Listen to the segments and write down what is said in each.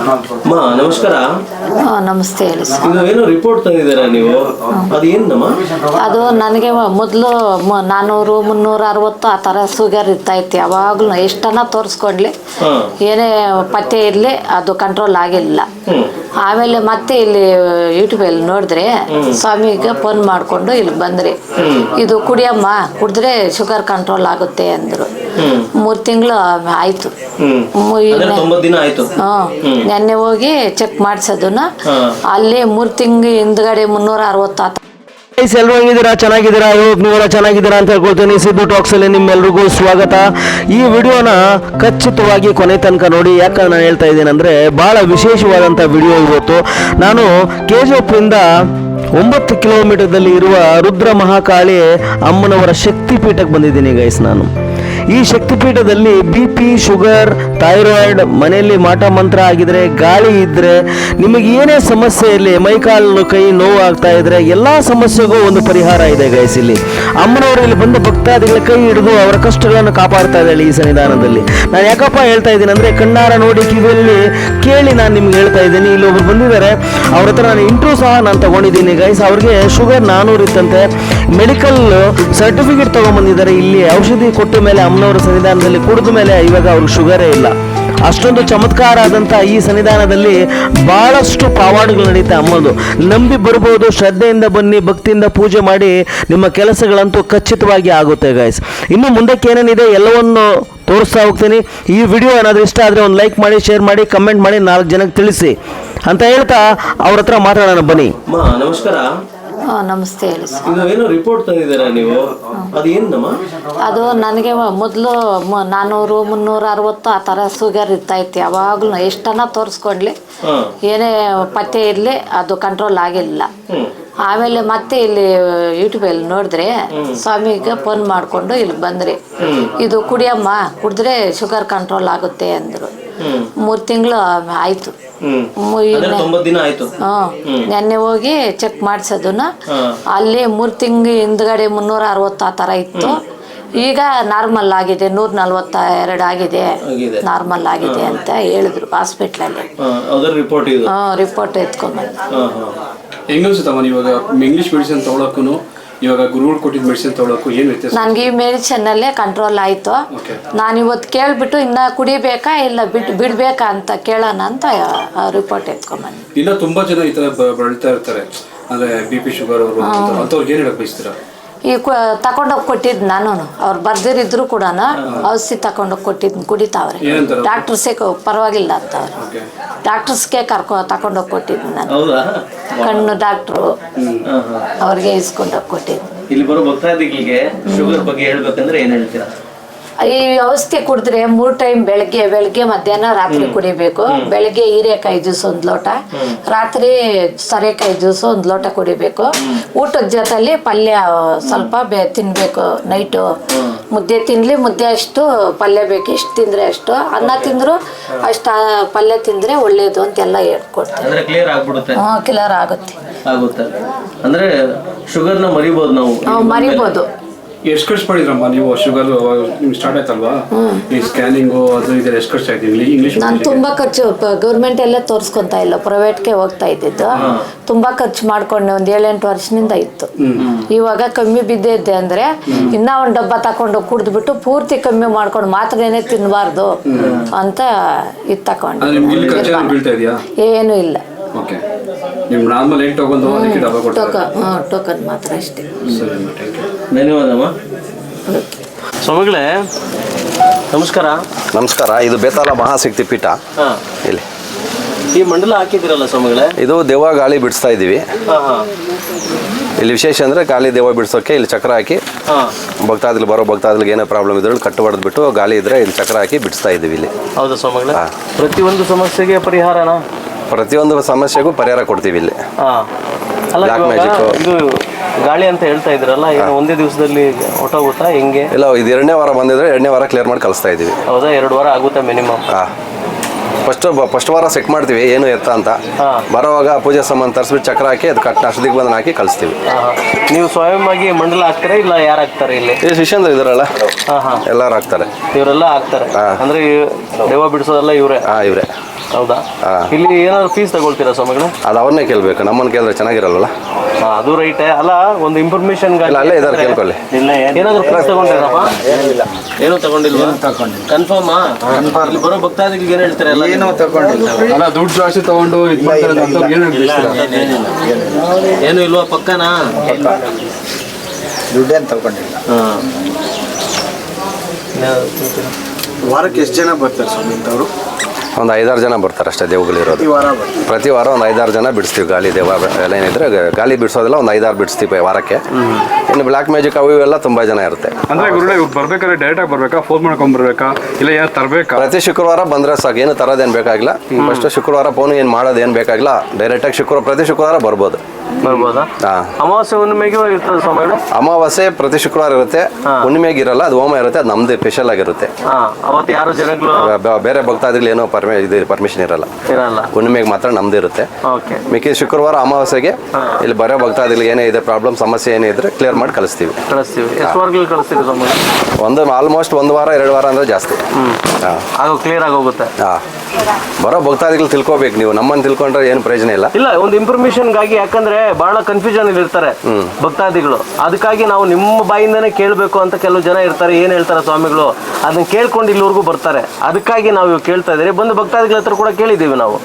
ಅಮ್ಮ ನಮಸ್ಕಾರ. ಹಾ, ನಮಸ್ತೆ ಹೇಳಿ ಸರ್. ಇದು ಏನೋ ರಿಪೋರ್ಟ್ ತಂದಿದ್ದೀರಾ ನೀವು? ಅದು ಏನಮ್ಮ ಅದು ನನಗೆ ಮೊದಲು ನಾನ್ನೂರು ಮುನ್ನೂರ ಅರವತ್ತು ಆ ಥರ ಶುಗರ್ ಇರ್ತೈತಿ ಯಾವಾಗಲೂ ಎಷ್ಟನ್ನ ತೋರಿಸ್ಕೊಂಡ್ಲಿ ಹಾ. ಏನೇ ಪತ್ತೆ ಇರಲಿ ಅದು ಕಂಟ್ರೋಲ್ ಆಗಿಲ್ಲ. ಆಮೇಲೆ ಮತ್ತೆ ಇಲ್ಲಿ ಯೂಟ್ಯೂಬಲ್ಲಿ ನೋಡಿದ್ರೆ ಸ್ವಾಮಿಗೆ ಫೋನ್ ಮಾಡಿಕೊಂಡು ಇಲ್ಲಿ ಬಂದ್ರಿ. ಇದು ಕುಡಿಯಮ್ಮ ಕುಡಿದ್ರೆ ಶುಗರ್ ಕಂಟ್ರೋಲ್ ಆಗುತ್ತೆ ಅಂದರು. ಮೂರು ತಿಂಗಳು ಆಯಿತು. ನೆನ್ನೆ ಹೋಗಿ ಚೆಕ್ ಮಾಡಿಸೋದನ್ನ. ಅಲ್ಲಿ ಮೂರ್ ತಿಂಗಳು ಹಿಂದ್ಗಡೆ ಮುನ್ನೂರ ಅರವತ್ತಾತ ಆ ಗೈಸ್ ಎಲ್ಲರೂ ಹೆಂಗಿದ್ದೀರಾ? ಚೆನ್ನಾಗಿದ್ದೀರಾ? ಹೋಪ್ ನೀವೆಲ್ಲ ಚೆನ್ನಾಗಿದ್ದೀರಾ ಅಂತ ಹೇಳ್ಕೊಳ್ತೀನಿ. ಸಿದ್ದು ಟಾಕ್ಸ್ ಅಲ್ಲಿ ನಿಮ್ಮೆಲ್ರಿಗೂ ಸ್ವಾಗತ. ಈ ವಿಡಿಯೋನ ಖಚಿತವಾಗಿ ಕೊನೆ ತನಕ ನೋಡಿ ಯಾಕಂದ್ರೆ ನಾನು ಹೇಳ್ತಾ ಇದ್ದೀನಿ ಅಂದ್ರೆ ಬಹಳ ವಿಶೇಷವಾದಂಥ ವಿಡಿಯೋ ಇವತ್ತು. ನಾನು ಕೆ ಜಿ ಇಂದ ಒಂಬತ್ತು ಕಿಲೋಮೀಟರ್ದಲ್ಲಿ ಇರುವ ರುದ್ರ ಮಹಾಕಾಳಿ ಅಮ್ಮನವರ ಶಕ್ತಿ ಪೀಠಕ್ಕೆ ಬಂದಿದ್ದೀನಿ ಗೈಸ್ ನಾನು. ಈ ಶಕ್ತಿಪೀಠದಲ್ಲಿ ಬಿ ಪಿ ಶುಗರ್ ಥೈರಾಯ್ಡ್ ಮನೆಯಲ್ಲಿ ಮಾಟ ಮಂತ್ರ ಆಗಿದ್ರೆ, ಗಾಳಿ ಇದ್ರೆ, ನಿಮಗೆ ಏನೇ ಸಮಸ್ಯೆ ಇರಲಿ ಮೈಕಾಲು ಕೈ ನೋವು ಆಗ್ತಾ ಇದ್ರೆ, ಎಲ್ಲಾ ಸಮಸ್ಯೆಗೂ ಒಂದು ಪರಿಹಾರ ಇದೆ ಗೈಸ್ ಇಲ್ಲಿ. ಅಮ್ಮನವರು ಇಲ್ಲಿ ಬಂದ ಭಕ್ತಾದಿಗಳ ಕೈ ಹಿಡಿದು ಅವರ ಕಷ್ಟಗಳನ್ನು ಕಾಪಾಡ್ತಾ ಇದ್ದಾಳೆ ಈ ಸನ್ನಿಧಾನದಲ್ಲಿ. ನಾನು ಯಾಕಪ್ಪ ಹೇಳ್ತಾ ಇದ್ದೀನಿ ಅಂದ್ರೆ, ಕಣ್ಣಾರ ನೋಡಿ ಕಿವಿಯಲ್ಲಿ ಕೇಳಿ ನಾನು ನಿಮ್ಗೆ ಹೇಳ್ತಾ ಇದ್ದೀನಿ. ಇಲ್ಲಿ ಒಬ್ರು ಬಂದಿದ್ದಾರೆ. ಅವ್ರ ಹತ್ರ ನಾನು ಇಂಟ್ರೂ ಸಹ ನಾನು ತಗೊಂಡಿದ್ದೀನಿ. ಗೈಸ್ ಅವ್ರಿಗೆ ಶುಗರ್ ನಾನೂರು ಇತ್ತಂತೆ. ಮೆಡಿಕಲ್ ಸರ್ಟಿಫಿಕೇಟ್ ತಗೊಂಡ್ಬಂದಿದ್ದಾರೆ ಇಲ್ಲಿ ಔಷಧಿ ಕೊಟ್ಟ ಮೇಲೆ ಅಮ್ಮನವರ ಸನ್ನಿಧಾನದಲ್ಲಿ ಕುಡಿದ ಮೇಲೆ ಇವಾಗ ಅವ್ರಿಗೆ ಶುಗರೇ ಇಲ್ಲ. ಅಷ್ಟೊಂದು ಚಮತ್ಕಾರ ಆದಂಥ ಈ ಸನ್ನಿಧಾನದಲ್ಲಿ ಬಹಳಷ್ಟು ಪಾವಾಡುಗಳು ನಡೀತಾ ಅಮ್ಮದು. ನಂಬಿ ಬರ್ಬೋದು, ಶ್ರದ್ಧೆಯಿಂದ ಬನ್ನಿ, ಭಕ್ತಿಯಿಂದ ಪೂಜೆ ಮಾಡಿ, ನಿಮ್ಮ ಕೆಲಸಗಳಂತೂ ಖಚಿತವಾಗಿ ಆಗುತ್ತೆ ಗಾಯ್ಸ್ ಇನ್ನು ಮುಂದಕ್ಕೆ ಏನೇನಿದೆ ಎಲ್ಲವನ್ನು ತೋರಿಸ್ತಾ ಹೋಗ್ತೀನಿ. ಈ ವಿಡಿಯೋ ಏನಾದರೂ ಇಷ್ಟ ಆದರೆ ಒಂದು ಲೈಕ್ ಮಾಡಿ ಶೇರ್ ಮಾಡಿ ಕಮೆಂಟ್ ಮಾಡಿ ನಾಲ್ಕು ಜನಕ್ಕೆ ತಿಳಿಸಿ. ಅಂತ ಹೇಳ್ತಾ ಅವ್ರ ಹತ್ರ ಮಾತಾಡೋಣ ಬನ್ನಿ. ನಮಸ್ಕಾರ. ಹಾ, ನಮಸ್ತೆ ಹೇಳಿ ಸರ್ ರಿಪೋರ್ಟ್ ತಂದಿದ್ದೀರಾ ನೀವು? ಅದು ನನಗೆ ಮೊದಲು ನಾನ್ನೂರು ಮುನ್ನೂರ ಅರವತ್ತು ಆ ಥರ ಶುಗರ್ ಇತ್ತು ಯಾವಾಗಲೂ ಎಷ್ಟನ್ನ ತೋರಿಸ್ಕೊಂಡ್ಲಿ ಏನೇ ಪತ್ತೆ ಇರಲಿ ಅದು ಕಂಟ್ರೋಲ್ ಆಗಿಲ್ಲ. ಆಮೇಲೆ ಮತ್ತೆ ಇಲ್ಲಿ ಯೂಟ್ಯೂಬಲ್ಲಿ ನೋಡಿದ್ರೆ ಸ್ವಾಮಿಗೆ ಫೋನ್ ಮಾಡಿಕೊಂಡು ಇಲ್ಲಿ ಬಂದ್ರಿ. ಇದು ಕುಡಿಯಮ್ಮ ಕುಡಿದ್ರೆ ಶುಗರ್ ಕಂಟ್ರೋಲ್ ಆಗುತ್ತೆ ಅಂದರು. ಮೂರು ತಿಂಗಳು ಆಯಿತು. ದಿನ ಆಯ್ತು. ಹ್ಞೂ ನೆನ್ನೆ ಹೋಗಿ ಚೆಕ್ ಮಾಡಿಸೋದನ್ನ. ಅಲ್ಲಿ ಮೂರು ತಿಂಗಳು ಹಿಂದ್ಗಡೆ ಮುನ್ನೂರ ಅರವತ್ತು ಆ ತರ ಇತ್ತು. ಈಗ ನಾರ್ಮಲ್ ಆಗಿದೆ ನೂರ ನಲ್ವತ್ತ ಎರಡು ಆಗಿದೆ. ನಾರ್ಮಲ್ ಆಗಿದೆ ಅಂತ ಹೇಳಿದ್ರು ಹಾಸ್ಪಿಟ್ಲಲ್ಲಿ. ರಿಪೋರ್ಟ್ ಇದು. ಹ್ಞೂ ರಿಪೋರ್ಟ್ ಎತ್ಕೊಂಬಂದು ಹಾ ಹಾ ಹೆಂಗನ್ಸುತ್ತಮ್ಮ ಇವಾಗ ಇಂಗ್ಲಿಷ್ ಮೆಡಿಸಿನ್ ತೊಗೊಳಕ್ಕೂ ಇವಾಗ ಗುರುಗಳು ಕೊಟ್ಟಿದ್ದ ಮೆಡಿಸಿನ್ ತಗೊಳಕ್ಕೂ ಏನು ವ್ಯತ್ಯಾಸ? ನನಗೆ ಈ ಮೆಡಿಸನ್ನಲ್ಲೇ ಕಂಟ್ರೋಲ್ ಆಯ್ತು. ಓಕೆ ನಾನು ಇವತ್ತು ಕೇಳಿಬಿಟ್ಟು ಇನ್ನು ಕುಡಿಬೇಕಾ ಇಲ್ಲ ಬಿಟ್ಟು ಬಿಡಬೇಕಾ ಅಂತ ಕೇಳೋಣ ಅಂತ ರಿಪೋರ್ಟ್ ಎತ್ಕೊಂಬಂದು ಇನ್ನ ತುಂಬಾ ಜನ ಈ ತರ ಬ- ಬಳಲ್ತಾ ಇರ್ತಾರೆ. ಅಂದ್ರೆ ಬಿ ಪಿ ಶುಗರ್ ಅವರು ಅಂತವ್ರಿಗೆ ಏನ್ ಹೇಳಕ್ ಬಯಸ್ತೀರಾ? ಈ ತಗೊಂಡೋಗಿ ಕೊಟ್ಟಿದ್ದು ನಾನು ಅವ್ರು ಬರ್ದಿರಿದ್ರು ಕೂಡ ಔಷಧಿ ತಗೊಂಡೋಗಿ ಕೊಟ್ಟಿದ್ದು ಕುಡಿತಾವ್ರೆ. ಡಾಕ್ಟರ್ಸ್ ಪರವಾಗಿಲ್ಲ ಅಂತವ್ರೆ. ಡಾಕ್ಟರ್ಸ್ಗೆ ಕರ್ಕೊ ತಗೊಂಡೋಗಿ ಕೊಟ್ಟಿದ್ದು ನಾನು. ಕಣ್ಣು ಡಾಕ್ಟ್ರು. ಅವ್ರಿಗೆ ಇಸ್ಕೊಂಡೋಗಿ ಕೊಟ್ಟಿದ್ದು ಇಲ್ಲಿ ಬರೋ ಭಕ್ತಾದಿಗಳಿಗೆ ಶುಗರ್ ಬಗ್ಗೆ ಹೇಳ್ಬೇಕಂದ್ರೆ ಏನ್ ಹೇಳ್ತೀರಾ? ಈ ವ್ಯವಸ್ಥೆ ಕುಡಿದ್ರೆ ಮೂರ್ ಟೈಮ್ ಬೆಳಗ್ಗೆ ಬೆಳಗ್ಗೆ ಮಧ್ಯಾಹ್ನ ರಾತ್ರಿ ಕುಡಿಬೇಕು. ಬೆಳಗ್ಗೆ ಹೀರೆಕಾಯಿ ಜ್ಯೂಸ್ ಒಂದು ಲೋಟ. ರಾತ್ರಿ ಸರೆಕಾಯಿ ಜ್ಯೂಸ್ ಒಂದು ಲೋಟ ಕುಡಿಬೇಕು. ಊಟದ ಜೊತೆಲಿ ಪಲ್ಯ ಸ್ವಲ್ಪ ಬೇ ತಿನ್ಬೇಕು. ನೈಟು ಮುದ್ದೆ ತಿನ್ಲಿ ಮುದ್ದೆ ಅಷ್ಟು ಪಲ್ಯ ಬೇಕು. ಎಷ್ಟು ತಿಂದ್ರೆ ಅಷ್ಟು. ಅನ್ನ ತಿಂದ್ರು ಅಷ್ಟು ಪಲ್ಯ ತಿಂದ್ರೆ ಒಳ್ಳೇದು ಅಂತೆಲ್ಲ ಹೇಳ್ಕೊಡ್ತಾರೆ. ಕ್ಲಿಯರ್ ಆಗ್ಬಿಡುತ್ತೆ. ಆಗುತ್ತೆ. ಆಗುತ್ತೆ. ಅಂದ್ರೆ ಶುಗರ್ನ ನ ನಾವು. ನಾವು ಮರಿಬೋದು. ಎಷ್ಟು ಖರ್ಚು ಮಾಡಿದ್ರಮ್ಮ ನೀವು ಶುಗರ್ ನಿಮ್ಗೆ ಸ್ಟಾರ್ಟ್ ಆಯ್ತಲ್ವಾ? ಈ ಸ್ಕ್ಯಾನಿಂಗು ಅದು ಇದೆ ಎಷ್ಟು ಖರ್ಚು ಆಯ್ತು? ಇಂಗ್ಲಿಷ್ ಇಂಗ್ಲಿಷ್ ನಾನು ತುಂಬಾ ಖರ್ಚು ಗೌರ್ಮೆಂಟ್ ಎಲ್ಲ ತೋರಿಸ್ಕೊಂತ ಇಲ್ಲ ಪ್ರೈವೇಟ್ಗೆ ಹೋಗ್ತಾ ಇದ್ದಿದ್ದು. ತುಂಬಾ ಖರ್ಚು ಮಾಡ್ಕೊಂಡೆ ಒಂದು ಏಳೆಂಟು ವರ್ಷದಿಂದ ಇತ್ತು. ಇವಾಗ ಕಮ್ಮಿ ಬಿದ್ದಿದ್ದೆ ಅಂದ್ರೆ ಇನ್ನ ಒಂದು ಡಬ್ಬ ತಕೊಂಡು ಕುಡಿದ್ಬಿಟ್ಟು ಪೂರ್ತಿ ಕಮ್ಮಿ ಮಾಡ್ಕೊಂಡು ಮಾತ್ರೇನೆ ತಿನ್ನಬಾರ್ದು ಅಂತ ಇದು ಅಂದ್ರೆ ನಿಮ್ಗೆ ಇಲ್ಲಿ ಖರ್ಚು ಏನಾದ್ರು ಬೀಳ್ತಾ ಇದೆಯಾ? ಏನು ಇಲ್ಲ. ಓಕೆ. ನಿಮ್ ನಾರ್ಮಲ್ ಏನ್ ತಗೊಂಡು ಅದಕ್ಕೆ ಡಬ್ಬ ಕೊಡ್ತಾರೆ ಟೋಕನ್ ಟೋಕನ್ ಮಾತ್ರ ಅಷ್ಟೇ. ಸರಿ ಅಮ್ಮ ಥ್ಯಾಂಕ್ ಯು ಧನ್ಯವಾದಮ್ಮ. ಸ್ವಾಮಿಗಳೇ ನಮಸ್ಕಾರ. ನಮಸ್ಕಾರ ಇದು ಬೇತಾಲ ಮಹಾಶಕ್ತಿ ಪೀಠ. ಇಲ್ಲಿ. ಈ ಮಂಡಲ ಹಾಕಿದಿರಲ್ಲ ಸ್ವಾಮಿಗಳೇ? ಇದು ದೇವ ಗಾಳಿ ಬಿಡಿಸ್ತಾ ಹಾ ಇಲ್ಲಿ ವಿಶೇಷ ಅಂದರೆ ಗಾಳಿ ದೇವ ಬಿಡಿಸೋಕೆ ಇಲ್ಲಿ ಚಕ್ರ ಹಾಕಿ ಭಕ್ತಾದಿಗಳು ಬರೋ ಭಕ್ತಾದಿಗಳಿಗೆ ಏನೋ ಪ್ರಾಬ್ಲಮ್ ಇದ್ರೆ ಕಟ್ಟು ಹೊಡೆದ್ಬಿಟ್ಟು ಗಾಳಿ ಇದ್ರೆ ಇಲ್ಲಿ ಚಕ್ರ ಹಾಕಿ ಬಿಡಿಸ್ತಾ ಇದ್ದೀವಿ ಇಲ್ಲಿ. ಹೌದಾ ಸ್ವಾಮಿಗಳೇ. ಪ್ರತಿಯೊಂದು ಸಮಸ್ಯೆಗೆ ಪರಿಹಾರನಾ? ಪ್ರತಿಯೊಂದು ಸಮಸ್ಯೆಗೂ ಪರಿಹಾರ ಕೊಡ್ತೀವಿ ಇಲ್ಲಿ. ಹಾ. ಅಲ್ಲ ಗಾಳಿ ಅಂತ ಹೇಳ್ತಾ ಇದ್ರಲ್ಲ ಏನು ಒಂದೇ ದಿವಸದಲ್ಲಿ ಹೊಟ್ಟೋಗುತ್ತಾ ಹೆಂಗೆ? ಇಲ್ಲ ಇದು ಎರಡನೇ ವಾರ ಬಂದಿದ್ರೆ ಎರಡನೇ ವಾರ ಕ್ಲಿಯರ್ ಮಾಡಿ ಕಳಿಸ್ತಾ ಇದ್ದೀವಿ. ಹೌದಾ ಎರಡು ವಾರ ಆಗುತ್ತಾ ಮಿನಿಮಮ್ ಹಾಂ. ಫಸ್ಟ್ ಫಸ್ಟ್ ವಾರ ಸೆಟ್ ಮಾಡ್ತೀವಿ ಏನು ಎತ್ತ ಅಂತ. ಬರೋವಾಗ ಪೂಜೆ ಸಾಮಾನು ತರಿಸ್ಬಿಟ್ಟು ಚಕ್ರ ಹಾಕಿ ಅದು ಕಟ್ ಅಷ್ಟು ದಿಗ್ಬಂಧನ ಹಾಕಿ ಕಳಿಸ್ತೀವಿ. ನೀವು ಸ್ವಯಂ ಸ್ವಯಂವಾಗಿ ಮಂಡಲ ಹಾಕ್ತಾರೆ ಇಲ್ಲ ಯಾರು ಹಾಕ್ತಾರೆ ಇಲ್ಲಿ? ಈ ಶಿಷ್ಯಂದ್ರ ಇದಾರಲ್ಲ ಎಲ್ಲರೂ ಹಾಕ್ತಾರೆ. ಇವರೆಲ್ಲ ಹಾಕ್ತಾರೆ. ಅಂದ್ರೆ ದೇವ ದೆವ್ವ ಬಿಡಿಸೋದೆಲ್ಲ ಇವರೇ? ಹಾಂ ಇವರೇ. ಹೌದಾ? ಇಲ್ಲಿ ಏನಾದ್ರು ಫೀಸ್ ತಗೊಳ್ತೀರಾ ಸ್ವಾಮಿಗಳು? ಅದು ಅವ್ರನ್ನೇ ಕೇಳಬೇಕು ನಮ್ಮನ್ನು ಕೇಳಿದ್ರೆ ಚೆನ್ನಾಗಿರಲ್ವಲ್ಲ? ಹಾ, ಅದು ರೈಟ್. ಅಲ್ಲ ಒಂದು ಇನ್ಫಾರ್ಮೇಶನ್ ಇಲ್ಲ ಅಲ್ಲೇ ಇದಾರೆ ಕೇಳ್ಕೊಳ್ಳಿ. ಏನಾದ್ರು ಫೀಸ್ ತಗೊಂಡಿರಪ್ಪ ಏನು ತಗೊಂಡಿಲ್ವಾ? ಕನ್ಫರ್ಮ್ ಇಲ್ಲಿ ಬರೋ ಭಕ್ತಾದಿಗಳಿಗೆ ಏನು ಹೇಳ್ತಾರೆ ಎಲ್ಲ ಏನೋ ತಗೊಂಡಿಲ್ಲ. ಅಲ್ಲ ದುಡ್ಡು ಜಾಸ್ತಿ ತಗೊಂಡು ಇದು ಮಾಡ್ತಾರೆ ಅಂತ ಏನು ಹೇಳ್ತೀರಾ? ಏನು ಇಲ್ವಾ ಪಕ್ಕನಾ? ದುಡ್ಡೇನು ತಗೊಂಡಿಲ್ಲ. ವಾರಕ್ಕೆ ಎಷ್ಟು ಜನ ಬರ್ತಾರೆ ಸ್ವಾಮಿ ಇಂಥವ್ರು? ಒಂದು ಐದಾರು ಜನ ಬರ್ತಾರೆ ಅಷ್ಟೇ ದೇವುಗಳಿರೋದು ಪ್ರತಿ ವಾರ ಒಂದು ಐದಾರು ಜನ ಬಿಡಿಸ್ತೀವಿ ಗಾಲಿ ದೇವ ಎಲ್ಲ ಏನಿದ್ರೆ ಗಾಲಿ ಬಿಡಿಸೋದಿಲ್ಲ ಒಂದು ಐದಾರು ಬಿಡಿಸ್ತೀವಿ ವಾರಕ್ಕೆ. ಇನ್ನು ಬ್ಲಾಕ್ ಮ್ಯಾಜಿಕ್ ಅವು ಇವೆಲ್ಲ ತುಂಬ ಜನ ಇರುತ್ತೆ. ಅಂದ್ರೆ ಗುರುಳೆ ಬರ್ಬೇಕಾದ್ರೆ ಡೈರೆಕ್ಟ್ ಆಗಿ ಬರ್ಬೇಕಾ? ಫೋನ್ ಮಾಡ್ಕೊಂಡ್ ಬರ್ಬೇಕಾ? ಇಲ್ಲ ಯಾರು ತರಬೇಕಾ? ಪ್ರತಿ ಶುಕ್ರವಾರ ಬಂದ್ರೆ ಸಾಕು ಏನು ತರೋದೇನು ಬೇಕಾಗಿಲ್ಲ. ಫಸ್ಟ್ ಶುಕ್ರವಾರ ಫೋನ್ ಏನು ಮಾಡೋದು ಏನು ಬೇಕಾಗಿಲ್ಲ ಡೈರೆಕ್ಟಾಗಿ ಶುಕ್ರವಾರ ಪ್ರತಿ ಶುಕ್ರವಾರ ಬರ್ಬೋದು. ಬರ್ಬೋದಾ? ಹಾಂ. ಅಮಾವಾಸ್ಯೆ ಹುಣ್ಣಿಮೆಗೆ ಇರ್ತದೆ ಸ್ವಾಮಿಗಳು? ಅಮಾವಾಸ್ಯೆ ಪ್ರತಿ ಶುಕ್ರವಾರ ಇರುತ್ತೆ. ಹುಣ್ಣಿಮೆಗೆ ಇರಲ್ಲ ಅದು ಹೋಮ ಇರುತ್ತೆ ಅದು ನಮ್ದು ಸ್ಪೆಷಲ್ ಆಗಿರುತ್ತೆ. ಅವತ್ತು ಯಾರು ಜನಗಳು? ಬ- ಬೇರೆ ಭಕ್ತಾದಿಗಳು ಏನೋ ಪರ್ಮಿ ಇದು ಪರ್ಮಿಷನ್ ಇರಲ್ಲ. ಇರಲ್ಲ. ಹುಣ್ಣಿಮೆಗೆ ಮಾತ್ರ ನಮ್ದು ಇರುತ್ತೆ. ಓಕೆ. ಮಿಕ್ಕಿ ಶುಕ್ರವಾರ ಅಮಾವಾಸ್ಯೆಗೆ ಇಲ್ಲಿ ಬರೋ ಭಕ್ತಾದಿಗಳಿಗೆ ಏನೇ ಇದೆ ಪ್ರಾಬ್ಲಮ್ ಸಮಸ್ಯೆ ಏನೇ ಇದ್ರೆ ಕ್ಲಿಯರ್ ಮಾಡಿ ಕಳಿಸ್ತೀವಿ. ಕಳಿಸ್ತೀವಿ. ಎಷ್ಟು ವರ್ಗಗಳು ಕಳಿಸ್ತೀವಿ ಸ್ವಾಮಿ ಒಂದು ಆಲ್ಮೋಸ್ಟ್ ಒಂದು ವಾರ ಎರಡು ವಾರ ಅಂದ್ರೆ ಜಾಸ್ತಿ. ಹಾಂ. ಆಗ ಕ್ಲಿಯರ್ ಆಗಿ ಹೋಗುತ್ತೆ. ಹಾಂ. ಬರೋ ಭಕ್ತಾದಿಗಳು ತಿಳ್ಕೊಬೇಕು ನೀವು. ನಮ್ಮನ್ನು ತಿಳ್ಕೊಂಡ್ರೆ ಏನು ಪ್ರಯೋಜನ ಇಲ್ಲ. ಇಲ್ಲ ಒಂದು ಇನ್ಫಾರ್ಮೇಶನ್ಗಾಗಿ ಯಾಕಂದ್ರೆ ಬಹಳ ಕನ್ಫ್ಯೂಷನ್ ಇರ್ತಾರೆ ಭಕ್ತಾದಿಗಳು. ಅದಕ್ಕಾಗಿ ನಾವು ನಿಮ್ಮ ಬಾಯಿಂದನೇ ಕೇಳಬೇಕು ಅಂತ ಕೆಲವು ಜನ ಇರ್ತಾರೆ. ಏನ್ ಹೇಳ್ತಾರೆ ಸ್ವಾಮಿಗಳು? ಅದನ್ನ ಕೇಳ್ಕೊಂಡು ಇಲ್ಲಿವರೆಗೂ ಬರ್ತಾರೆ. ಅದಕ್ಕಾಗಿ ನಾವು ಇವಾಗ ಕೇಳ್ತಾ ಇದ್ದೀರಿ. ಬಂದು ಭಕ್ತಾದಿಗಳ ಹತ್ರ ಕೂಡ ಕೇಳಿದ್ದೀವಿ ನಾವು.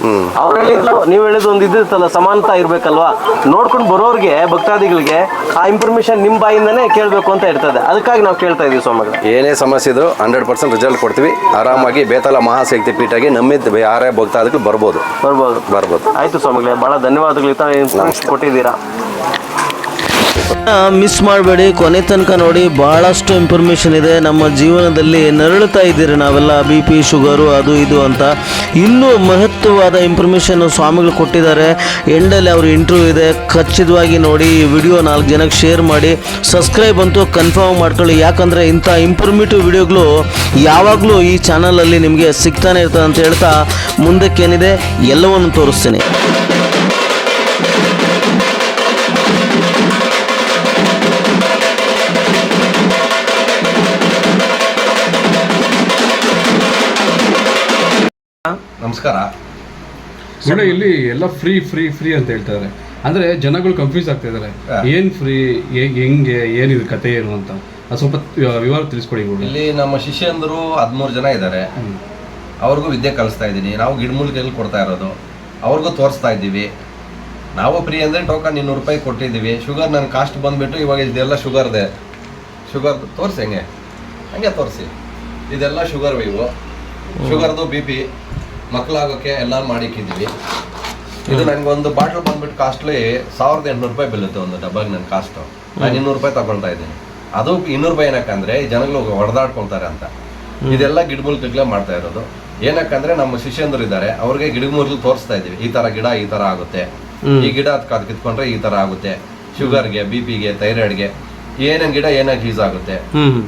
ಅವ್ರು ಹೇಳಿದ್ರು ನೀವು ಹೇಳಿದ ಒಂದು ಇದಿರ್ತಲ್ಲ ಸಮಾನತಾ ಇರ್ಬೇಕಲ್ವಾ? ನೋಡ್ಕೊಂಡು ಬರೋರಿಗೆ ಭಕ್ತಾದಿಗಳಿಗೆ ಆ ಇನ್ಫಾರ್ಮೇಶನ್ ನಿಮ್ಮ ಬಾಯಿಂದನೇ ಕೇಳಬೇಕು ಅಂತ ಇರ್ತದೆ. ಅದಕ್ಕಾಗಿ ನಾವು ಕೇಳ್ತಾ ಇದೀವಿ ಸ್ವಾಮಿಗಳು. ಏನೇ ಸಮಸ್ಯೆ ಇದ್ರು ಹಂಡ್ರೆಡ್ ಪರ್ಸೆಂಟ್ ರಿಸಲ್ಟ್ ಕೊಡ್ತೀವಿ. ಆರಾಮಾಗಿ ಬೇತಾಲ ಮಹಾಶಕ್ತಿ ಪೀಠಾಗಿ ನಮ್ಮಿದ್ದ ಯಾರೇ ಭಕ್ತಾದಿಗಳು ಬರ್ಬೋದು. ಬರ್ಬೋದು. ಬರ್ಬೋದು. ಆಯ್ತು ಸ್ವಾಮಿಗಳೇ ಬಹಳ ಧನ್ಯವಾದಗಳು ಈ ಥರ ಕೊಟ್ಟಿದ್ದೀರಾ. ಮಿಸ್ ಮಾಡಬೇಡಿ. ಕೊನೆ ತನಕ ನೋಡಿ ಭಾಳಷ್ಟು ಇನ್ಫಾರ್ಮೇಷನ್ ಇದೆ. ನಮ್ಮ ಜೀವನದಲ್ಲಿ ನರಳುತ್ತಾ ಇದ್ದೀರಿ ನಾವೆಲ್ಲ. ಬಿ ಪಿ, ಶುಗರು, ಅದು ಇದು ಅಂತ. ಇನ್ನೂ ಮಹತ್ವವಾದ ಇನ್ಫಾರ್ಮೇಷನ್ ಸ್ವಾಮಿಗಳು ಕೊಟ್ಟಿದ್ದಾರೆ. ಎಂಡಲ್ಲಿ ಅವ್ರ ಇಂಟರ್ವ್ಯೂ ಇದೆ. ಖಚಿತವಾಗಿ ನೋಡಿ ಈ ವಿಡಿಯೋ ನಾಲ್ಕು ಜನಕ್ಕೆ ಶೇರ್ ಮಾಡಿ. ಸಬ್ಸ್ಕ್ರೈಬ್ ಅಂತೂ ಕನ್ಫರ್ಮ್ ಮಾಡ್ಕೊಳ್ಳಿ. ಯಾಕಂದರೆ ಇಂಥ ಇಂಪ್ರೂಮೇಟಿವ್ ವಿಡಿಯೋಗಳು ಯಾವಾಗಲೂ ಈ ಚಾನಲಲ್ಲಿ ನಿಮಗೆ ಸಿಗ್ತಾನೆ ಇರ್ತದೆ ಅಂತ ಹೇಳ್ತಾ ಮುಂದಕ್ಕೇನಿದೆ ಎಲ್ಲವನ್ನು ತೋರಿಸ್ತೀನಿ. ನಮಸ್ಕಾರ. ಮೇಡಮ್ ಇಲ್ಲಿ ಎಲ್ಲ ಫ್ರೀ ಫ್ರೀ ಫ್ರೀ ಅಂತ ಹೇಳ್ತಾರೆ ಅಂದ್ರೆ ಜನಗಳು ಕನ್ಫ್ಯೂಸ್ ಆಗ್ತಾ ಇದಾರೆ ಏನ್ ಫ್ರೀ ಹೆಂಗೆ ಏನಿದೆ ಕತೆ ಏನು ಅಂತ. ಅದು ಸ್ವಲ್ಪ ವಿವರ ತಿಳಿಸ್ಕೊಡಿ ಇಲ್ಲಿ ನಮ್ಮ ಶಿಷ್ಯಂದರು ಹದಿಮೂರು ಜನ ಇದ್ದಾರೆ. ಅವ್ರಿಗೂ ವಿದ್ಯೆ ಕಲಿಸ್ತಾ ಇದ್ದೀನಿ. ನಾವು ಗಿಡಮೂಲಿಕೆಯಲ್ಲಿ ಕೊಡ್ತಾ ಇರೋದು. ಅವ್ರಿಗೂ ತೋರಿಸ್ತಾ ಇದ್ದೀವಿ. ನಾವು ಫ್ರೀ ಅಂದರೆ ಟೋಕನ್ ಇನ್ನೂರು ರೂಪಾಯಿ ಕೊಟ್ಟಿದ್ದೀವಿ. ಶುಗರ್ ನನ್ನ ಕಾಸ್ಟ್ ಬಂದುಬಿಟ್ಟು ಇವಾಗ ಇದೆಲ್ಲ ಶುಗರ್ದೆ ಶುಗರ್ ತೋರಿಸಿ ಹೆಂಗೆ? ಹಂಗೆ ತೋರಿಸಿ. ಇದೆಲ್ಲ ಶುಗರ್ ಇವು ಶುಗರ್ದು ಬಿ ಪಿ ಮಕ್ಕಳಾಗೋಕ್ಕೆ ಎಲ್ಲ ಮಾಡಿಕ್ಕಿದ್ದೀವಿ. ಇದು ನನಗೆ ಒಂದು ಬಾಟಲ್ ಬಂದ್ಬಿಟ್ಟು ಕಾಸ್ಟ್ಲಿ ಸಾವಿರದ ಎಂಟುನೂರು ರೂಪಾಯಿ ಬೀಳುತ್ತೆ ಒಂದು ಡಬ್ಬಾಗಿ ನನ್ನ ಕಾಸ್ಟು. ನಾನು ಇನ್ನೂರು ರೂಪಾಯಿ ತಗೊಳ್ತಾ ಇದ್ದೀನಿ. ಅದು ಇನ್ನೂರು ರೂಪಾಯಿ ಏನಕ್ಕಂದ್ರೆ ಈ ಜನಗಳು ಹೊಡೆದಾಡ್ಕೊಳ್ತಾರೆ ಅಂತ. ಇದೆಲ್ಲ ಗಿಡಮೂಲಿಕೆಗಳೇ ಮಾಡ್ತಾ ಇರೋದು. ಏನಕ್ಕಂದ್ರೆ ನಮ್ಮ ಶಿಷ್ಯಂದರು ಇದ್ದಾರೆ ಅವ್ರಿಗೆ ಗಿಡಮೂಲಿಕೆ ತೋರಿಸ್ತಾ ಇದ್ದೀವಿ. ಈ ತರ ಗಿಡ ಈ ತರ ಆಗುತ್ತೆ. ಈ ಗಿಡ ಕದ್ಕಿತ್ಕೊಂಡ್ರೆ ಅದು ಕಿತ್ಕೊಂಡ್ರೆ ಈ ತರ ಆಗುತ್ತೆ. ಶುಗರ್ಗೆ ಬಿ ಪಿಗೆ ಥೈರಾಯ್ಡ್ಗೆ ಏನೇನು ಗಿಡ ಏನಾಗಿ ಯೂಸ್ ಆಗುತ್ತೆ.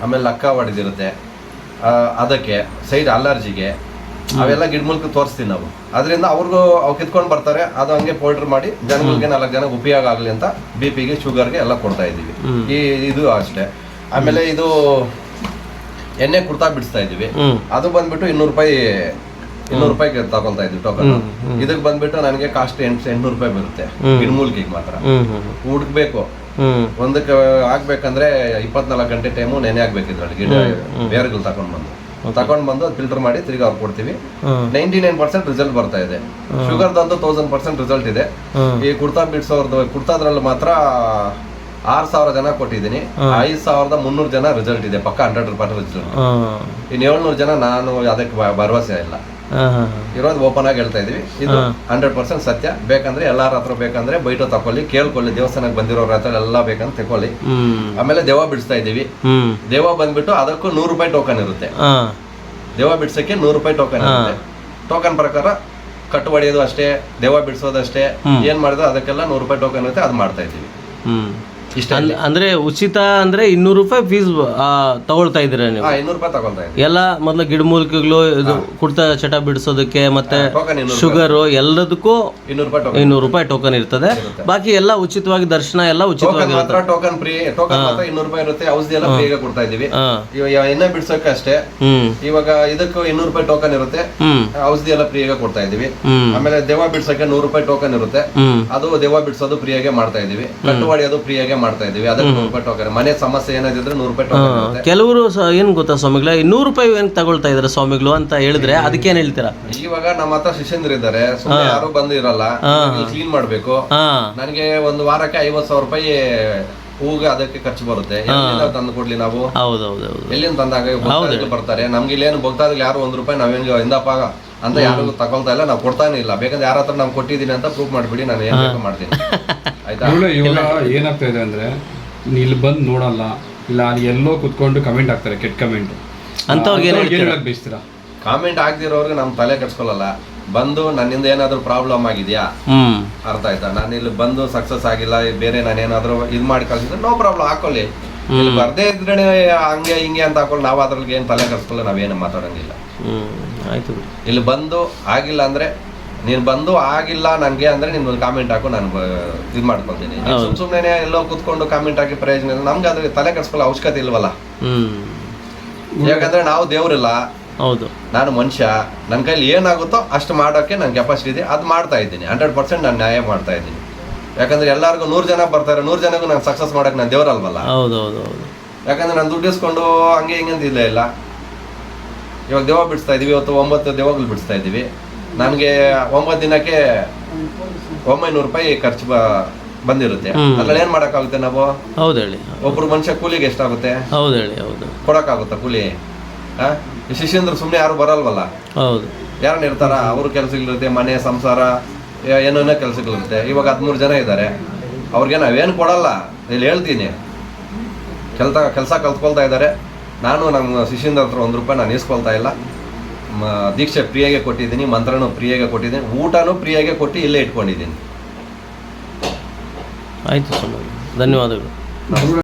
ಆಮೇಲೆ ಲಕ್ಕ ಹೊಡೆದಿರುತ್ತೆ ಅದಕ್ಕೆ ಸೈಡ್ ಅಲರ್ಜಿಗೆ ಅವೆಲ್ಲ ಗಿಡಮೂಲಿಕೆ ತೋರಿಸ್ತೀವಿ ನಾವು. ಅದರಿಂದ ಅವ್ರಿಗೂ ಅವು ಕಿತ್ಕೊಂಡು ಬರ್ತಾರೆ ಅದು ಹಂಗೆ ಪೌಡರ್ ಮಾಡಿ ಜನಗಳಿಗೆ ನಾಲ್ಕು ಜನ ಉಪಯೋಗ ಆಗಲಿ ಅಂತ ಬಿ ಪಿಗೆ ಶುಗರ್ಗೆ ಎಲ್ಲ ಕೊಡ್ತಾ ಇದ್ದೀವಿ. ಈ ಇದು ಅಷ್ಟೇ. ಆಮೇಲೆ ಇದು ಎಣ್ಣೆ ಕುರ್ತಾ ಬಿಡಿಸ್ತಾ ಇದೀವಿ ಅದು ಬಂದ್ಬಿಟ್ಟು ಇನ್ನೂರು ರೂಪಾಯಿ ಇನ್ನೂರು ರೂಪಾಯಿಗೆ ತಗೊಳ್ತಾ ಇದ್ವಿ ಟೋಕನ್ ಇದಕ್ಕೆ ಬಂದ್ಬಿಟ್ಟು ನನಗೆ ಕಾಸ್ಟ್ ಎಂಟು ಎಂಟ್ನೂರು ರೂಪಾಯಿ ಬರುತ್ತೆ ಗಿಡಮೂಲಿಕೆಗೆ ಮಾತ್ರ. ಹುಡುಕ್ಬೇಕು. ಒಂದಕ್ಕೆ ಆಗ್ಬೇಕಂದ್ರೆ ಇಪ್ಪತ್ನಾಲ್ಕು ಗಂಟೆ ಟೈಮು ನೆನೆ ಆಗ್ಬೇಕು ಇದ್ರಲ್ಲಿ ಗಿಡ ಬೇರೆಗಳು ತಗೊಂಡ್ ಬಂದು ತಗೊಂಡ್ ಬಂದು ಫಿಲ್ಟರ್ ಮಾಡಿ ತಿರ್ಗಿ ಅವ್ರು ಕೊಡ್ತೀವಿ ನೈಂಟಿ ನೈನ್ ಪರ್ಸೆಂಟ್ ರಿಸಲ್ಟ್ ಬರ್ತಾ ಇದೆ. ಶುಗರ್ ದಂತು ತೌಸಂಡ್ ಪರ್ಸೆಂಟ್ ರಿಸಲ್ಟ್ ಇದೆ. ಈ ಕುರ್ತಾ ಬಿಡ್ಸೋರ್ದು ಕುರ್ತಾದ್ರಲ್ಲಿ ಮಾತ್ರ ಆರ್ ಸಾವಿರ ಜನ ಕೊಟ್ಟಿದ್ದೀನಿ. ಐದ್ ಸಾವಿರದ ಮುನ್ನೂರು ಜನ ರಿಸಲ್ಟ್ ಇದೆ. ಪಕ್ಕ ಹಂಡ್ರೆಡ್ ಪರ್ಸೆಂಟ್ ರಿಸಲ್ಟ್ ಇನ್ನು ಏಳ್ನೂರು ಜನ ನಾನು ಅದಕ್ಕೆ ಭರವಸೆ ಇಲ್ಲ. ಇರೋದು ಓಪನ್ ಆಗಿ ಹೇಳ್ತಾ ಇದೀವಿ. ಇದು ಹಂಡ್ರೆಡ್ ಪರ್ಸೆಂಟ್ ಸತ್ಯ. ಬೇಕಂದ್ರೆ ಎಲ್ಲಾರ ಹತ್ರ ಬೇಕಂದ್ರೆ ಬೈಟು ತಕೊಳ್ಳಿ ಕೇಳ್ಕೊಳ್ಳಿ ದೇವಸ್ಥಾನಕ್ಕೆ ಬಂದಿರೋರ ಹತ್ರ ಎಲ್ಲ ಬೇಕಂತ ತಕೊಳ್ಳಿ ಆಮೇಲೆ ದೇವ ಬಿಡಿಸ್ತಾ ಇದೀವಿ. ದೇವ ಬಂದ್ಬಿಟ್ಟು ಅದಕ್ಕೂ ನೂರು ರೂಪಾಯಿ ಟೋಕನ್ ಇರುತ್ತೆ. ದೇವ ಬಿಡ್ಸಕ್ಕೆ ನೂರು ರೂಪಾಯಿ ಟೋಕನ್ ಇರುತ್ತೆ. ಟೋಕನ್ ಪ್ರಕಾರ ಕಟ್ಟು ಹೊಡೆಯೋದು ಅಷ್ಟೇ ದೇವ ಬಿಡಿಸೋದಷ್ಟೇ ಏನ್ ಮಾಡಿದ್ರೆ ಅದಕ್ಕೆಲ್ಲ ನೂರು ರೂಪಾಯಿ ಟೋಕನ್ ಇರುತ್ತೆ ಅದು ಮಾಡ್ತಾ ಇದೀವಿ. ಇಷ್ಟ ಅಂದ್ರೆ ಉಚಿತ ಅಂದ್ರೆ ಇನ್ನೂರು ರೂಪಾಯಿ ಫೀಸ್ ತಗೊಳ್ತಾ ಇದ್ದೀರಾ ನೀವು? ಇನ್ನೂರು ರೂಪಾಯಿ ತಗೊಳ್ತಾ ಇದ್ದೀವಿ. ಎಲ್ಲ ಮೊದಲ ಗಿಡಮೂಲಿಕೆಗಳು ಇದು ಕುಡ್ತ ಚಟ ಬಿಡಿಸೋದಕ್ಕೆ ಮತ್ತೆ ಶುಗರ್ ಎಲ್ಲದಕ್ಕೂ ಇನ್ನೂರು ರೂಪಾಯಿ ಇನ್ನೂರು ರೂಪಾಯಿ ಟೋಕನ್ ಇರ್ತದೆ. ಬಾಕಿ ಎಲ್ಲ ಉಚಿತವಾಗಿ ದರ್ಶನ ಎಲ್ಲ ಉಚಿತವಾಗಿ ಮಾತ್ರ ಟೋಕನ್ ಫ್ರೀ ಟೋಕನ್ ಮಾತ್ರ ಇನ್ನೂರು ರೂಪಾಯಿ ಇರುತ್ತೆ. ಔಷಧಿ ಎಲ್ಲ ಫ್ರೀ ಕೊಡ್ತಾ ಇದ್ದೀವಿ. ಇವಾಗ ಎಣ್ಣೆ ಬಿಡ್ಸೋಕೆ ಅಷ್ಟೇ. ಇವಾಗ ಇದಕ್ಕೂ ಇನ್ನೂರು ರೂಪಾಯಿ ಟೋಕನ್ ಇರುತ್ತೆ. ಔಷಧಿ ಎಲ್ಲ ಫ್ರೀ ಕೊಡ್ತಾ ಇದೀವಿ ಆಮೇಲೆ ದೆವ್ವ ಬಿಡ್ಸಕ್ಕೆ ನೂರು ರೂಪಾಯಿ ಟೋಕನ್ ಇರುತ್ತೆ. ಅದು ದೆವ್ವ ಬಿಡ್ಸೋದು ಫ್ರೀಯಾಗೆ ಮಾಡ್ತಾ ಇದೀವಿ ಕಟ್ಟುವಾಡಿ ಅದು ಫ್ರೀಯಾಗೆ ಮಾಡ್ತಾ ಇದೀವಿ ಅದಕ್ಕೆ ನೂರು ರೂಪಾಯಿ ಟೋಕನ್ ಮನೆ ಸಮಸ್ಯೆ ಏನಾದಿದ್ರೆ ನೂರು ರೂಪಾಯಿ ಟೋಕನ್ ಇರುತ್ತೆ. ಕೆಲವರು ಏನು ಏನ್ ಗೊತ್ತಾ ಸ್ವಾಮಿಗಳೇ ನೂರು ರೂಪಾಯಿ ಏನ್ ತಗೊಳ್ತಾ ಇದಾರೆ ಸ್ವಾಮಿಗಳು ಅಂತ ಹೇಳಿದ್ರೆ ಅದಕ್ಕೇನ್ ಹೇಳ್ತೀರಾ? ಇವಾಗ ನಮ್ಮ ಹತ್ರ ಶಿಷ್ಯಂದ್ರ ಇದ್ದಾರೆ. ಸುಮ್ಮನೆ ಯಾರು ಬಂದಿರಲ್ಲ. ಕ್ಲೀನ್ ಮಾಡ್ಬೇಕು. ನನ್ಗೆ ನನಗೆ ಒಂದು ವಾರಕ್ಕೆ ಐವತ್ತು ಸಾವಿರ ರೂಪಾಯಿ ಹೂಗೆ ಅದಕ್ಕೆ ಖರ್ಚು ಬರುತ್ತೆ. ಎಲ್ಲಿಂದ ತಂದು ಕೊಡ್ಲಿ ನಾವು? ಹೌದೌದೌದು. ಎಲ್ಲಿಂದ ತಂದಾಗ ಭಕ್ತಾದಿಗಳು ಬರ್ತಾರೆ. ನಮ್ಗೆ ಇಲ್ಲೇನು ಭಕ್ತಾದಿಗಳು ಯಾರು ಒಂದ್ ರೂಪಾಯಿ ನಾವೇನು ಇಂದಪ್ಪ ಅಂತ ಯಾರು ತಗೊಳ್ತಾ ಇಲ್ಲ. ನಾವು ಕೊಡ್ತಾನೆ ಇಲ್ಲ. ಬೇಕಂದ್ರೆ ಯಾರ ಹತ್ರ ನಾವು ಕೊಟ್ಟಿದ್ದೀನಿ ಅಂತ ಪ್ರೂಫ್ ಮಾಡ್ಬಿಡಿ. ನಾನು ಏನ್ ಬೇಕು ಮಾಡ್ತೀನಿ. ಆಯ್ತಾ? ಇವಾಗ ಏನಾಗ್ತಾ ಇದೆ ಅಂದ್ರೆ ಇಲ್ಲಿ ಬಂದು ನೋಡಲ್ಲ ಇಲ್ಲ ಅಲ್ಲಿ ಎಲ್ಲೋ ಕುತ್ಕೊಂಡು ಕಮೆಂಟ್ ಹಾಕ್ತಾರೆ ಕೆಟ್ಟ ಕಮೆಂಟ್ ಅಂತ ಏನ್ ಏನ್ ಹೇಳಕ್ ಬಯಸ್ತೀರಾ? ಕಾಮೆಂಟ್ ಆಗ್ದಿರೋರ್ಗೆ ನಮ್ ತಲೆ ಕೆಡ್ಸ್ಕೊಳಲ್ಲ. ಬಂದು ನನ್ನಿಂದ ಏನಾದರೂ ಪ್ರಾಬ್ಲಮ್ ಆಗಿದೆಯಾ? ಹ್ಮ್. ಅರ್ಥ ಆಯ್ತಾ? ನಾನು ಇಲ್ಲಿ ಬಂದು ಸಕ್ಸಸ್ ಆಗಿಲ್ಲ ಬೇರೆ ನಾನು ಏನಾದರೂ ಇದು ಮಾಡಿ ಕಳ್ಸಿದ್ರೆ ನೋ ಪ್ರಾಬ್ಲಮ್ ಹಾಕೊಳ್ಳಿ. ಇಲ್ಲಿ ಬರ್ದೇ ಇದ್ರೆ ಹಂಗೆ ಹಿಂಗೆ ಅಂತ ಹಾಕೊಂಡು ನಾವು ಅದ್ರಲ್ಲಿ ಏನು ತಲೆ ಕೆಡ್ಸ್ಕೊಳ್ಳೋ ನಾವೇನು ಮಾತಾಡಂಗಿಲ್ಲ. ಹ್ಮ್. ಆಯ್ತು ಇಲ್ಲಿ ಬಂದು ಆಗಿಲ್ಲ ಅಂದ್ರೆ ನೀನ್ ಬಂದು ಆಗಿಲ್ಲ ನನ್ಗೆ ಅಂದ್ರೆ ನಿಮ್ ಒಂದು ಕಾಮೆಂಟ್ ಹಾಕು ನಾನು ಇದು ಮಾಡ್ಕೊತೀನಿ. ಸುಮ್ ಸುಮ್ನೆ ಎಲ್ಲೋ ಕುತ್ಕೊಂಡು ಕಾಮೆಂಟ್ ಹಾಕಿ ಪ್ರಯೋಜನ ಇಲ್ಲ. ನಮ್ಗೆ ಅದ್ರ ತಲೆ ಕಟ್ಸ್ಕೊಳ್ಳೋ ಅವಶ್ಯಕತೆ ಇಲ್ವಲ್ಲ? ಹ್ಮ್. ಯಾಕಂದ್ರೆ ನಾವು ದೇವ್ರಿಲ್ಲ. ಹೌದು. ನಾನು ಮನುಷ್ಯ. ನನ್ನ ಕೈಲಿ ಏನಾಗುತ್ತೋ ಅಷ್ಟು ಮಾಡೋಕ್ಕೆ ನನ್ನ ಕೆಪಾಸಿಟಿ ಇದೆ. ಅದು ಮಾಡ್ತಾ ಇದ್ದೀನಿ. ಹಂಡ್ರೆಡ್ ಪರ್ಸೆಂಟ್ ನಾನು ನ್ಯಾಯ ಮಾಡ್ತಾ ಇದ್ದೀನಿ. ಯಾಕಂದ್ರೆ ಎಲ್ಲರಿಗೂ ನೂರು ಜನ ಬರ್ತಾರೆ. ನೂರು ಜನಗೂ ನಾನು ಸಕ್ಸಸ್ ಮಾಡೋಕೆ ನಾನು ದೇವರಲ್ವಲ್ಲ? ಹೌದು ಹೌದು ಹೌದು. ಯಾಕಂದ್ರೆ ನಾನು ದುಡ್ಡು ಇಸ್ಕೊಂಡು ಹಂಗೆ ಹಿಂಗೆ ಅಂತ ಇಲ್ಲ ಇಲ್ಲ. ಇವಾಗ ದೇವ ಬಿಡಿಸ್ತಾ ಇದೀವಿ. ಇವತ್ತು ಒಂಬತ್ತು ದೇವಗಳು ಬಿಡಿಸ್ತಾ ಇದ್ದೀವಿ ನನಗೆ ಒಂಬತ್ತು ದಿನಕ್ಕೆ ಒಂಬೈನೂರು ರೂಪಾಯಿ ಖರ್ಚು ಬ ಬಂದಿರುತ್ತೆ. ಅದ್ರಲ್ಲಿ ಏನ್ ಮಾಡಕ್ಕಾಗುತ್ತೆ ನಾವು? ಹೌದು ಹೇಳಿ. ಒಬ್ರು ಮನುಷ್ಯ ಕೂಲಿಗೆ ಎಷ್ಟಾಗುತ್ತೆ? ಹೌದು ಹೇಳಿ ಹೌದು. ಕೊಡೋಕ್ಕಾಗುತ್ತಾ ಕೂಲಿ? ಶಿಷ್ಯಂದ್ರು ಸುಮ್ಮನೆ ಯಾರು ಬರಲ್ವಲ್ಲ? ಹೌದು. ಯಾರನ್ನ ಇರ್ತಾರ? ಅವ್ರ ಕೆಲಸಗಳಿರುತ್ತೆ ಮನೆ ಸಂಸಾರ ಏನೇನೋ ಕೆಲಸಗಳಿರುತ್ತೆ. ಇವಾಗ ಹದಿಮೂರು ಜನ ಇದ್ದಾರೆ. ಅವ್ರಿಗೆ ನಾವೇನು ಕೊಡಲ್ಲ. ಇಲ್ಲಿ ಹೇಳ್ತೀನಿ. ಕೆಲಸ ಕೆಲಸ ಕಲ್ತ್ಕೊಳ್ತಾ ಇದ್ದಾರೆ. ನಾನು ನಮ್ಮ ಶಿಷ್ಯಂದ್ರ ಹತ್ರ ಒಂದು ರೂಪಾಯಿ ನಾನು ಇಸ್ಕೊಳ್ತಾ ಇಲ್ಲ. ದೀಕ್ಷೆ ಫ್ರೀಯಾಗೆ ಕೊಟ್ಟಿದ್ದೀನಿ ಮಂತ್ರನೂ ಫ್ರೀಯಾಗೆ ಕೊಟ್ಟಿದ್ದೀನಿ ಊಟನೂ ಫ್ರೀಯಾಗೆ ಕೊಟ್ಟು ಇಲ್ಲೇ ಇಟ್ಕೊಂಡಿದ್ದೀನಿ. ಆಯಿತು ಸ್ವಾಮಿ ಧನ್ಯವಾದಗಳು.